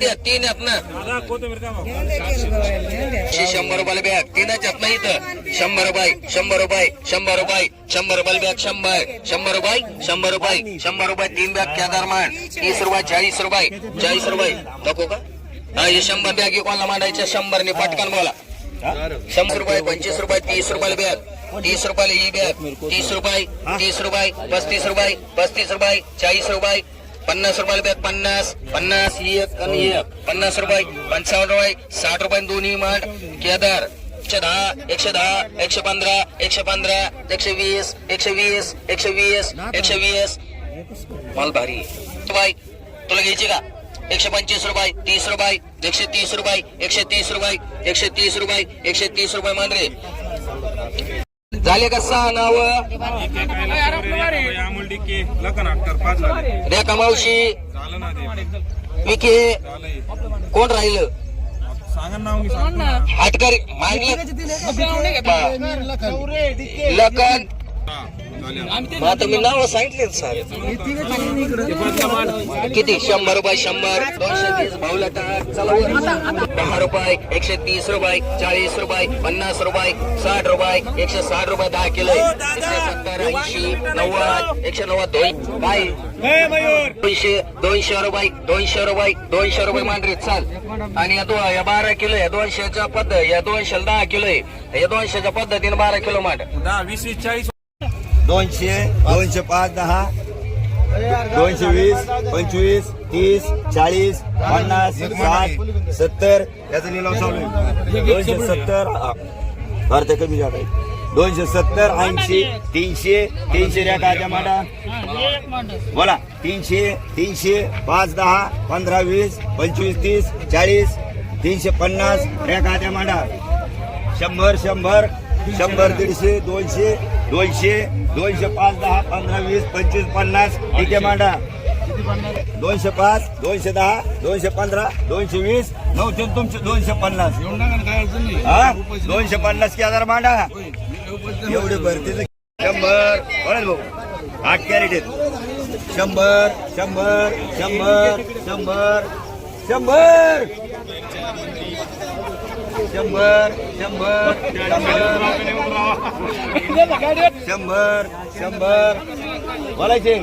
द्या तीन आहेत ना. शंभर रुपयाला बॅग तीनच आहेत ना इथं. शंभर रुपये शंभर रुपये शंभर रुपये शंभर रुपयाला बॅग शंभर शंभर रुपये शंभर रुपये शंभर रुपये तीन बॅग केदारमान तीस रुपये चाळीस रुपये चाळीस रुपये. नको का? हा हे शंभर बॅग कोणाला मांडायच्या शंभरने पटकन बोला. शंभर रुपये पंचवीस रुपये तीस रुपयाला बॅग तीस रुपयाला ही बॅग तीस रुपये तीस रुपये पस्तीस रुपये पस्तीस रुपये चाळीस रुपये पन्नास रुपयाला बॅग पन्नास पन्नास एक पन्नास रुपये, पंचावन्न रुपये, साठ रुपये दोन्ही मांड. केदार एकशे दहा एकशे दहा, एकशे पंधरा एकशे पंधरा, एकशे वीस एकशे वीस एकशे वीस एकशे वीस. माल भारी. आहे. बाई, तुला घ्यायची का? एकशे पंचवीस रुपये, तीस रुपये, एकशे तीस रुपये, एकशे तीस रुपये, एकशे तीस रुपये, एकशे तीस रुपये मान रे. झाले का सहा नाव? अमोल डिक्के लखन अख्तर पाच झाले रेखा मावशी. झालं ना ते विखे. झालंय कोण राहिलं? सांगा नाव. हाटकरी मागलं लखन. मग आता मी नाव सांगितले सर किती? शंभर रुपये शंभर दोनशे तीस भाऊला दहा रुपये एकशे तीस रुपये चाळीस रुपये पन्नास रुपये साठ रुपये एकशे साठ रुपये दहा किलो एकशे सत्तर ऐंशी नव्वद एकशे नव्वद दोन काय? दोनशे दोनशे रुपये दोनशे रुपये दोनशे रुपये मांडरे चाल. आणि या दो या बारा किलो या दोनशेच्या पद्धत या दोनशे दहा किलो आहे. या दोनशेच्या पद्धतीने बारा किलो मांड. दहा वीस वीस चाळीस दोनशे दोनशे पाच दहा दोनशे वीस पंचवीस तीस चाळीस पन्नास साठ सत्तर. याचा लिलाव चालू आहे. दोनशे सत्तर. अर्थ कमी जात आहे दोनशे सत्तर ऐंशी तीनशे तीनशे रेट आजा माडा. बोला. तीनशे तीनशे पाच दहा पंधरा वीस पंचवीस तीस चाळीस तीनशे पन्नास रेट आजा माडा. शंभर शंभर शंभर दीडशे दोनशे दोनशे दोनशे पाच दहा पंधरा वीस पंचवीस पन्नास ठीक आहे मांडा. दोनशे पाच दोनशे दहा दोनशे पंधरा दोनशे वीस नऊशे तुमचे दोनशे पन्नास. हा? दोनशे पन्नास की हजार मांडा. एवढे भरते शंभर बरं भाऊ. आठ कॅरेट आहेत. शंभर शंभर शंभर शंभर शंभर. शंभर शंभर शंभर शंभर. शंभर बोलायचे.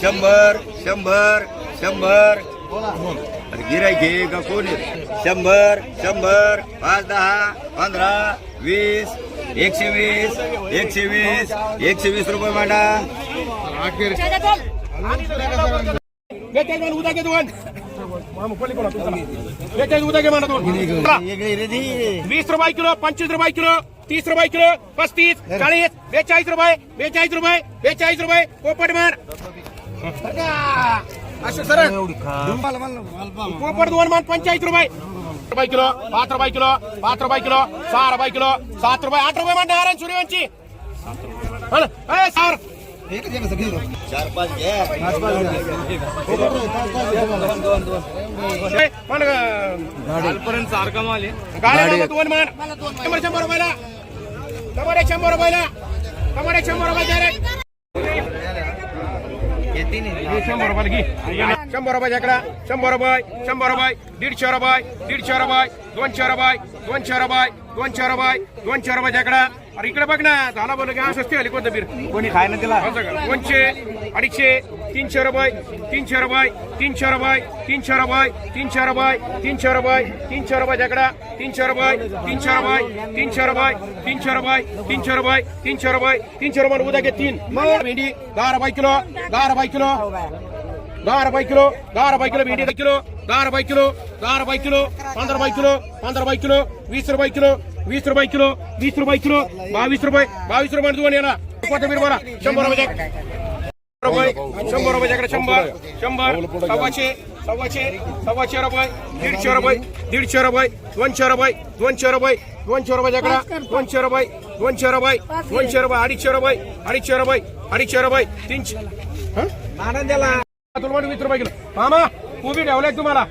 शंभर शंभर शंभर. गिराय घे का? कोण? शंभर शंभर पाच दहा पंधरा वीस एकशे वीस एकशे वीस एकशे वीस रुपये मांडा वीस रुपये किलो पंचवीस रुपये किलो तीस रुपये किलो पस्तीस चाळीस बेचाळीस रुपये बेचाळीस रुपये बेचाळीस रुपये पोपट मार. असे सर पोपट दोन मान पंचाळीस रुपये. रुपये किलो पाच रुपये किलो पाच रुपये किलो सहा रुपये किलो सात रुपये आठ रुपये मान नारायण सूर्यवंशी. सर चार पाच घ्या. कालपर्यंत सारखा माल आहे. गाड्या दोन मान शंभर शंभर रुपयाला. टमाटे शंभर रुपयाला. टमाटे शंभर रुपये शंभर रुपयाला घे. शंभर रुपये जकडा शंभर रुपये शंभर रुपये दीडशे रुपये दीडशे रुपये दोनशे रुपये दोनशे रुपये दोनशे रुपये दोनशे रुपये जकडा अरे इकडे बघ ना झाला बोल स्वस्ती आली कोणतं बीर कोणी खाय ना तिला दोनशे अडीचशे तीनशे रुपये तीनशे रुपये तीनशे रुपये तीनशे रुपये तीनशे रुपये तीनशे रुपये तीनशे रुपये जकडा तीनशे रुपये तीनशे रुपये तीनशे रुपये तीनशे रुपये तीनशे रुपये तीनशे रुपये तीनशे रुपये उद्या घे तीन भेंडी दहा रुपये किलो दहा रुपये किलो दहा रुपये किलो दहा रुपये किलो भेंडी किलो दहा रुपये किलो दहा रुपये किलो पंधरा रुपये किलो पंधरा रुपये किलो वीस रुपये किलो वीस रुपये किलो वीस रुपये किलो बावीस रुपये बावीस रुपये दोन येणार कोथिंबीर बोला शंभर रुपये रुपये शंभर रुपये जकडे शंभर शंभर सव्वाशे सव्वाशे सव्वाशे रुपये दीडशे रुपये दीडशे रुपये दोनशे रुपये दोनशे रुपये दोनशे रुपये जकडा दोनशे रुपये दोनशे रुपये दोनशे रुपये अडीचशे रुपये अडीचशे रुपये अडीचशे रुपये तीनशे. हं? तुला म्हणून वीस रुपये किलो मामा कोबी ठेवलाय तुम्हाला.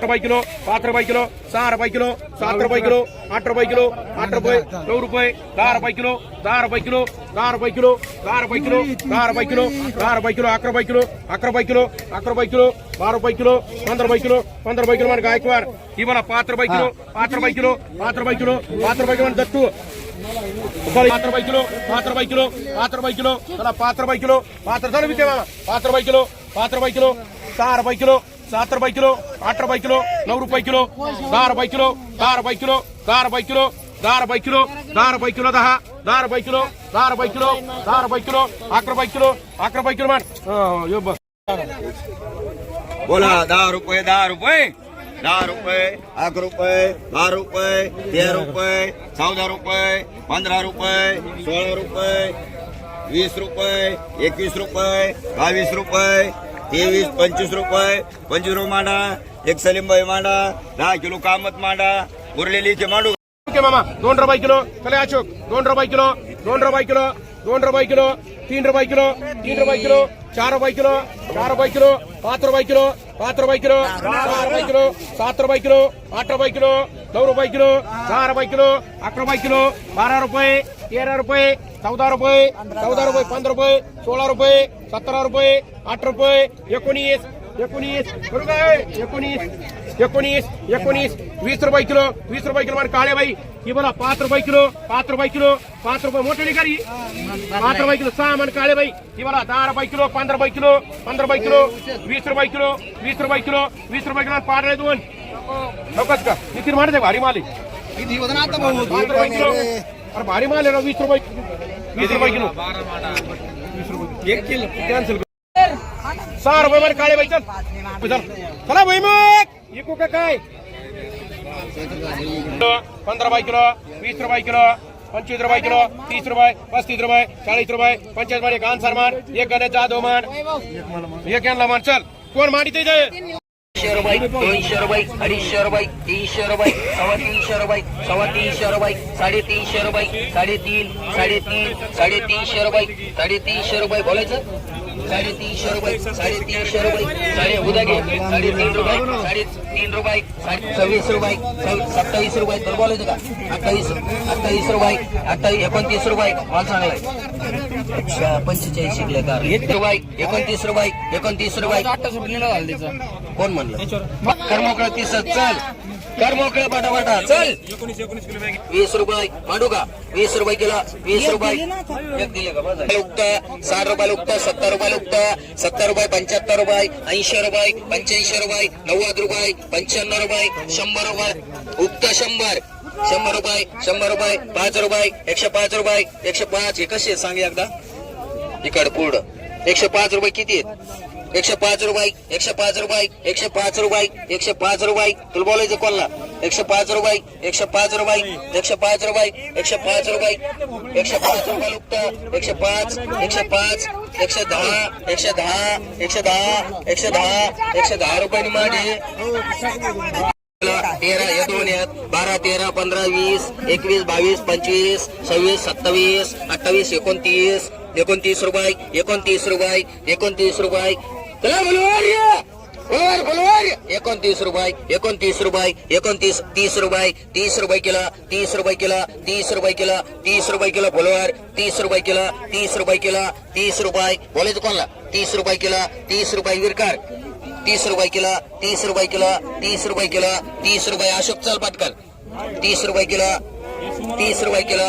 रुपये किलो पाच रुपये किलो सहा रुपये किलो सात रुपये किलो आठ रुपये किलो आठ रुपये नऊ रुपये दहा रुपये किलो दहा रुपये किलो दहा रुपये किलो दहा रुपये किलो दहा रुपये किलो दहा रुपये किलो अकरा रुपये किलो अकरा रुपये किलो अकरा रुपये किलो बारा रुपये किलो पंधरा रुपये किलो पंधरा रुपये किलो म्हणजे गायकवाड ही मला पाच रुपये किलो पाच रुपये किलो पाच रुपये किलो पाच रुपये किलो दत्तू पाच रुपये किलो पाच रुपये किलो पाच रुपये किलो चला पाच रुपये किलो पाच रुपये विद्या मामा पाच रुपये किलो पाच रुपये किलो सहा रुपये किलो सात रुपये किलो आठ रुपये किलो नऊ रुपये किलो दहा रुपये किलो दहा रुपये किलो दहा रुपये किलो दहा रुपये किलो दहा रुपये किलो दहा दहा रुपये किलो दहा रुपये किलो दहा रुपये किलो अकरा रुपये किलो अकरा रुपये किलो मान यो बस बोला दहा रुपये दहा रुपये दहा रुपये अकरा रुपये बारा रुपये तेरा रुपये चौदा रुपये पंधरा रुपये सोळा रुपये वीस रुपये एकवीस रुपये बावीस रुपये तेवीस पंचवीस रुपये पंचवीस रुपये मांडा एक सलीमबाई मांडा दहा किलो कामत मांडा उरलेली चे मांडू ओके मामा दोन रुपये किलो चले अशोक दोन रुपये किलो दोन रुपये किलो दोन रुपये किलो तीन रुपये किलो तीन रुपये किलो चार रुपये किलो चार रुपये किलो पाच रुपये किलो पाच रुपये किलो सहा रुपये किलो सात रुपये किलो आठ रुपये किलो नऊ रुपये किलो दहा रुपये किलो अकरा रुपये किलो बारा रुपये तेरा रुपये चौदा रुपये चौदा रुपये पंधरा रुपये सोळा रुपये सतरा रुपये आठ रुपये एकोणीस एकोणीस बरोबर आहे? एकोणीस एकोणीस एकोणीस. वीस रुपये किलो वीस रुपये किलो काळे बाई. ही बोला पाच रुपये किलो पाच रुपये किलो पाच रुपये मोठे निघाली पाच रुपये किलो सहा मन काळे बाई. ही बोला दहा रुपये किलो पंधरा रुपये किलो पंधरा रुपये किलो वीस रुपये किलो वीस रुपये किलो वीस रुपये किलो पाडळे दोन. नकोच का? किती मारते भारी माल आहे. पाच रुपये किलो. अरे भारी माल आहे ना वीस रुपये वीस रुपये किलो. वीस रुपये एक किलो कॅन्सल सहा रुपये मध्ये काळे बाई चल. चल चला भाई मग. इकू का काय? पंधरा रुपये किलो वीस रुपये किलो पंचवीस रुपये किलो तीस रुपये पस्तीस रुपये चाळीस रुपये पंचायत मध्ये कान सर मान एक गड्याचा दो मान एक यांना मान चल. कोण मांडी ते तीनशे रुपये दोनशे रुपये अडीचशे रुपये तीनशे रुपये. सव्वा तीनशे रुपये सव्वा तीनशे रुपये साडेतीनशे रुपये साडेतीन साडेतीन साडेतीनशे रुपये साडेतीनशे रुपये बोलायचं? साडेतीनशे रुपये साडेतीनशे रुपये साडे उद्या घे. साडेतीन रुपये साडेतीन रुपये साडे सव्वीस रुपये सत्तावीस रुपये तर बोलायचं का? अठ्ठावीस अठ्ठावीस रुपये अठ्ठावीस एकोणतीस रुपये. माल अच्छा पंचेचाळीस शिकले का? एक रुपये एकोणतीस रुपये एकोणतीस रुपये. कोण म्हणलं? कर मोकळा तीस चल. कर मोकळा पाटापाटा. चल. वीस रुपये. मांडू का? वीस रुपये किलो वीस रुपये. उगत साठ रुपयाला उगत सत्तर रुपयाला उगत सत्तर रुपये पंच्याहत्तर रुपये ऐंशी रुपये पंच्याऐंशी रुपये नव्वद रुपये पंच्याण्णव रुपये शंभर रुपये. उगत शंभर. शंभर रुपये शंभर रुपये पाच रुपये एकशे पाच रुपये एकशे पाच. हे कसे सांग एकदा. इकड पुढं. एकशे पाच रुपये किती आहेत? एकशे पाच रुपये एकशे पाच रुपये एकशे पाच रुपये एकशे पाच रुपये. तुला बोलायचं कोणला? एकशे पाच रुपये एकशे पाच रुपये एकशे पाच रुपये एकशे पाच रुपये. एकशे पाच रुपये लुप्त एकशे पाच एकशे पाच एकशे दहा एकशे दहा एकशे दहा एकशे दहा एकशे दहा रुपयानी माडी तेरा या दोन आहेत बारा तेरा पंधरा वीस एकवीस बावीस पंचवीस सव्वीस सत्तावीस अठ्ठावीस एकोणतीस एकोणतीस रुपये एकोणतीस रुपये एकोणतीस रुपये एकोणतीस रुपये एकोणतीस रुपये एकोणतीस तीस रुपये तीस रुपये किलो तीस रुपये किलो तीस रुपये किलो तीस रुपये किलो फुलवार तीस रुपये किलो तीस रुपये किलो तीस रुपये बोलायचं कोणला तीस रुपये किलो तीस रुपये विरकार तीस रुपये किलो तीस रुपये किलो तीस रुपये किलो तीस रुपये अशोक चाल पाटकर तीस रुपये किलो तीस रुपये किलो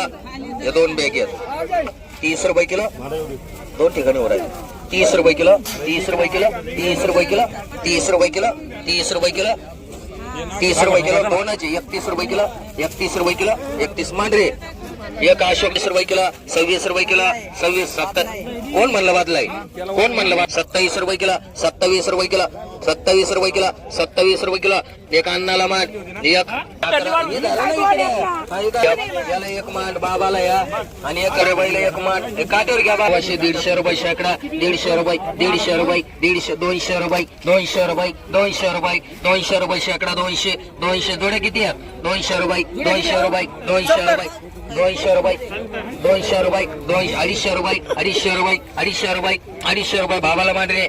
हे दोन बॅग आहेत तीस रुपये किलो दोन ठिकाणी उडायचे तीस रुपये किलो तीस रुपये किलो तीस रुपये किलो तीस रुपये किलो तीस रुपये किलो. तीस रुपये किलो दोनाचे एकतीस रुपये किलो एकतीस रुपये किलो एकतीस मांढरे. एक अशोक वीस रुपये किलो सव्वीस रुपये किलो सव्वीस सत्तर. कोण म्हणलं वादलाय कोण म्हणलं वाद सत्तावीस रुपये केला सत्तावीस रुपये केला सत्तावीस रुपये केला सत्तावीस रुपये केला. एक अन्नाला मांड एक याला एक मांड बाबाला या. आणि एक रबाईला एक मांड. काटेवर घ्या बाबाशे दीडशे रुपये शेकडा दीडशे रुपये दीडशे रुपये दीडशे दोनशे रुपये दोनशे रुपये दोनशे रुपये दोनशे रुपये शेकडा दोनशे दोनशे जोडे किती आहेत? दोनशे रुपये दोनशे रुपये दोनशे रुपये दोनशे रुपये दोनशे रुपये दोनशे अडीचशे रुपये अडीचशे रुपये अडीचशे रुपये अडीचशे रुपये बाबाला मांडरे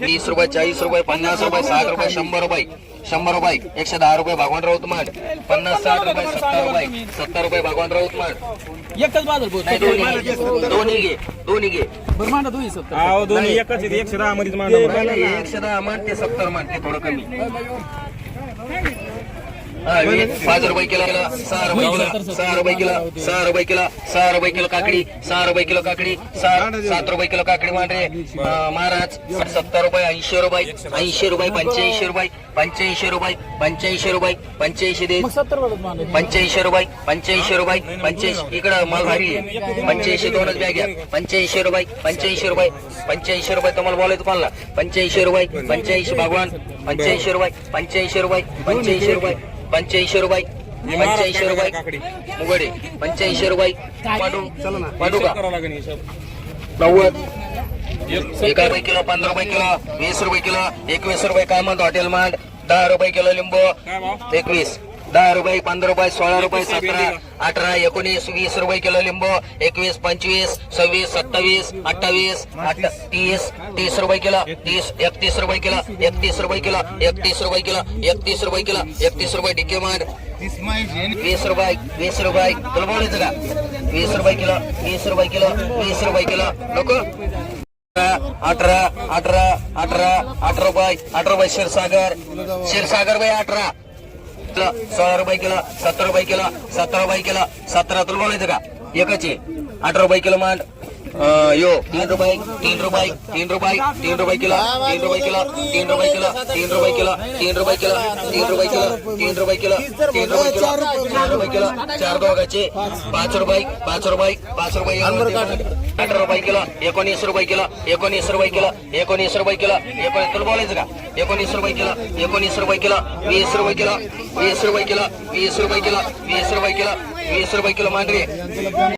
वीस रुपये चाळीस रुपये पन्नास रुपये साठ रुपये शंभर रुपये शंभर रुपये एकशे दहा रुपये भगवान राऊत मांड पन्नास साठ रुपये सत्तर रुपये सत्तर रुपये भगवान राऊत मांड एकच बाजार नाही दोन्ही घे दोन्ही घे दोन्ही घे. बरं मांडा तुम्ही सत्तर. अहो दोन्ही एकच आहेत एकशे दहा मध्येच मांडा नाही, नाही, एकशे दहा मान ते सत्तर मान ते थोडं कमी. पाच रुपये किलो सहा रुपये किलो सहा रुपये किलो सहा रुपये किलो सहा रुपये किलो काकडी सहा रुपये किलो काकडी सात रुपये किलो काकडी मांडरे महाराज सत्तर रुपये ऐंशी रुपये ऐंशी रुपये पंच्याऐंशी रुपये पंच्याऐंशी रुपये पंच्याऐंशी रुपये पंच्याऐंशी दे पंच्याऐंशी रुपये पंच्याऐंशी रुपये पंच्याऐंशी इकडं माल भारी आहे पंच्याऐंशी दोनच बॅग घ्या पंच्याऐंशी रुपये पंच्याऐंशी रुपये पंच्याऐंशी रुपये तुम्हाला बोलायचं कोणाला पंच्याऐंशी रुपये पंच्याऐंशी भगवान पंच्याऐंशी रुपये पंच्याऐंशी रुपये पंच्याऐंशी रुपये पंच्याऐंशी रुपये. पंच्याऐंशी रुपये. मुगडे पंच्याऐंशी रुपये. पाडू का. नव्वद. एका रुपये किलो पंधरा रुपये किलो वीस रुपये किलो एकवीस रुपये काय म्हणतो? हॉटेल मांड दहा रुपये किलो लिंबू. एकवीस. दहा रुपये पंधरा रुपये सोळा रुपये सतरा अठरा एकोणीस वीस रुपये किलो लिंबू एकवीस पंचवीस सव्वीस सत्तावीस अठ्ठावीस अठ्ठा- तीस तीस रुपये किलो तीस एकतीस रुपये किलो एकतीस रुपये किलो एकतीस रुपये किलो एकतीस रुपये किलो एकतीस रुपये डिके मार. वीस रुपये वीस रुपये तुला बोलायचं का? वीस रुपये किलो वीस रुपये किलो वीस रुपये किलो नको. अठरा अठरा अठरा अठरा रुपये अठरा रुपये क्षीरसागर. क्षीरसागर बाई अठरा. किलो सोळा रुपये किलो सतरा रुपये किलो सतरा रुपये किलो सतरा तुला बोलायचं का? एकच आहे. अठरा रुपये किलो मांड यो तीन रुपये तीन रुपये तीन रुपये तीन रुपये किलो तीन रुपये किलो तीन रुपये किलो तीन रुपये किलो तीन रुपये किलो तीन रुपये किलो तीन रुपये किलो तीन रुपये किलो चार रुपये किलो चार दोघाचे पाच रुपये पाच रुपये पाच रुपये अठरा रुपये किलो एकोणीस रुपये किलो एकोणीस रुपये किलो एकोणीस रुपये किलो एकोणीस तुला बोलायचं का एकोणीस रुपये किलो एकोणीस रुपये किलो वीस रुपये किलो वीस रुपये किलो वीस रुपये किलो वीस रुपये किलो वीस रुपये किलो मांडरे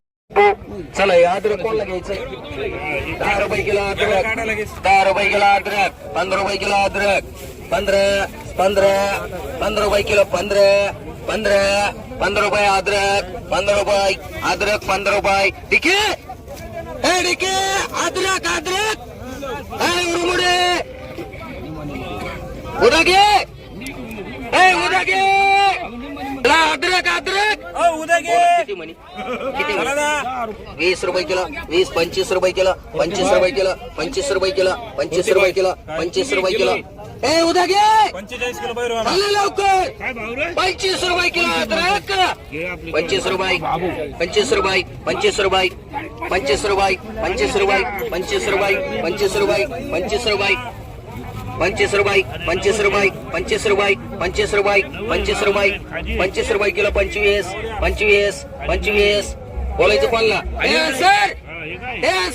चला हे अद्रक कोणला घ्यायचं दहा रुपये किलो अद्रक दहा रुपये किलो अद्रक पंधरा रुपये किलो अद्रक पंधरा पंधरा पंधरा रुपये किलो पंधरा पंधरा पंधरा रुपये अद्रक पंधरा रुपये अद्रक पंधरा रुपये डिके ए डिके अद्रक अद्रक ए उरमुडे उद्या घे ए उद्या घे ला, अद्रक अद्रक! किती म्हणे? वीस रुपये किलो वीस पंचवीस रुपये किलो पंचवीस रुपये किलो पंचवीस रुपये किलो पंचवीस रुपये किलो पंचवीस रुपये किलो. ए उद्या घे! पंचेचाळीस किलो लवकर! पंचवीस रुपये किलो अद्रक! पंचवीस रुपये पंचवीस रुपये. पंचवीस रुपये पंचवीस रुपये पंचवीस रुपये पंचवीस रुपये पंचवीस रुपये पंचवीस रुपये. पंचवीस रुपये पंचवीस रुपये पंचवीस रुपये पंचवीस रुपये पंचवीस रुपये पंचवीस रुपये किलो पंचवीस पंचवीस पंचवीस. बोलायचं कोणला? सर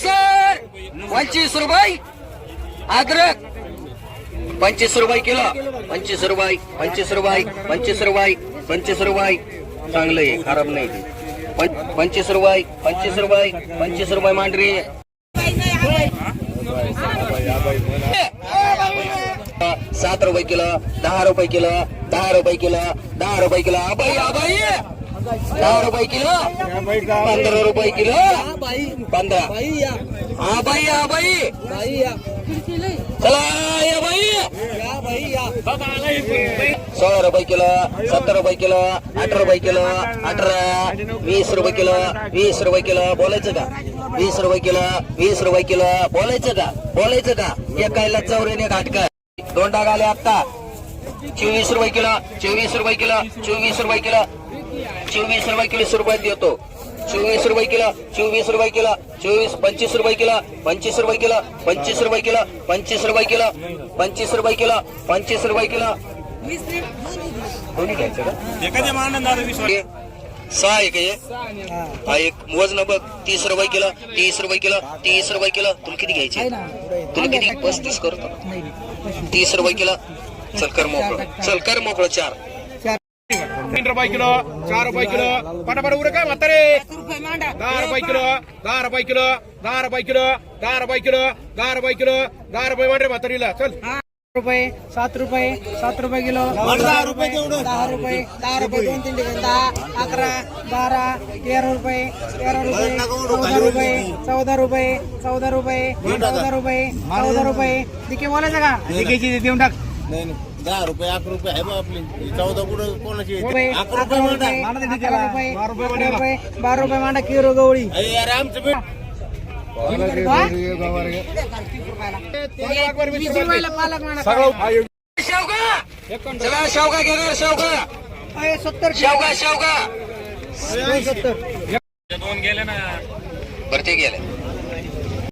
सर पंचवीस रुपये अद्रक? पंचवीस रुपये किलो. पंचवीस रुपये पंचवीस रुपये पंचवीस रुपये पंचवीस रुपये चांगलं आहे खराब नाही ते. पंचवीस रुपये पंचवीस रुपये पंचवीस रुपये मांडरी सात रुपये किलो दहा रुपये किलो दहा रुपये किलो दहा रुपये किलो आबाई आबाई दहा रुपये किलो पंधरा रुपये किलो पंधरा हा बाई चला या बाई सोळा रुपये किलो सत्तर रुपये किलो अठरा रुपये किलो अठरा वीस रुपये किलो वीस रुपये किलो बोलायचं का वीस रुपये किलो वीस रुपये किलो बोलायचं का बोलायचं का एक चौऱ्याने घाटका दोन टाक आले आता चोवीस रुपये किलो चोवीस रुपये किलो चोवीस रुपये किलो चोवीस रुपये किलो रुपयात देतो चोवीस रुपये किलो चोवीस रुपये किलो चोवीस पंचवीस रुपये किलो पंचवीस रुपये किलो पंचवीस रुपये किलो पंचवीस रुपये किलो पंचवीस रुपये किलो पंचवीस रुपये किलो दोन्ही घ्यायचं हे सहा एक हे हा एक वजन बघ तीस रुपये किलो तीस रुपये किलो तीस रुपये किलो तुला किती घ्यायचे तुला किती पस्तीस करतो तीस रुपये किलो. चल कर मोकळं. चल कर मोकळं चार. तीन रुपये किलो चार रुपये किलो. पटापट उरे काय म्हातारे. दहा रुपये किलो दहा रुपये किलो दहा रुपये किलो दहा रुपये किलो दहा रुपये किलो दहा रुपये वाटे म्हातारीला. चल. रुपये सात रुपये सात रुपये किलो. दहा रुपये दहा रुपये दहा रुपये दोन तीन ठिकाणी. दहा अकरा बारा तेरा रुपये तेरा रुपये चौदा रुपये चौदा रुपये चौदा रुपये चौदा रुपये चौदा रुपये. तिके बोलायचं का? तिकेची देऊन टाक. दहा रुपये अकरा रुपये आहे बा आपली. चौदा कुठं कोणाची? हो अकरा रुपये बारा रुपये मांडा. किरो गवळी. अरे आमचं शेवगा घेणार शेवगा सत्तर. शेवगा शेवगा दोन गेले ना. बरं गेले.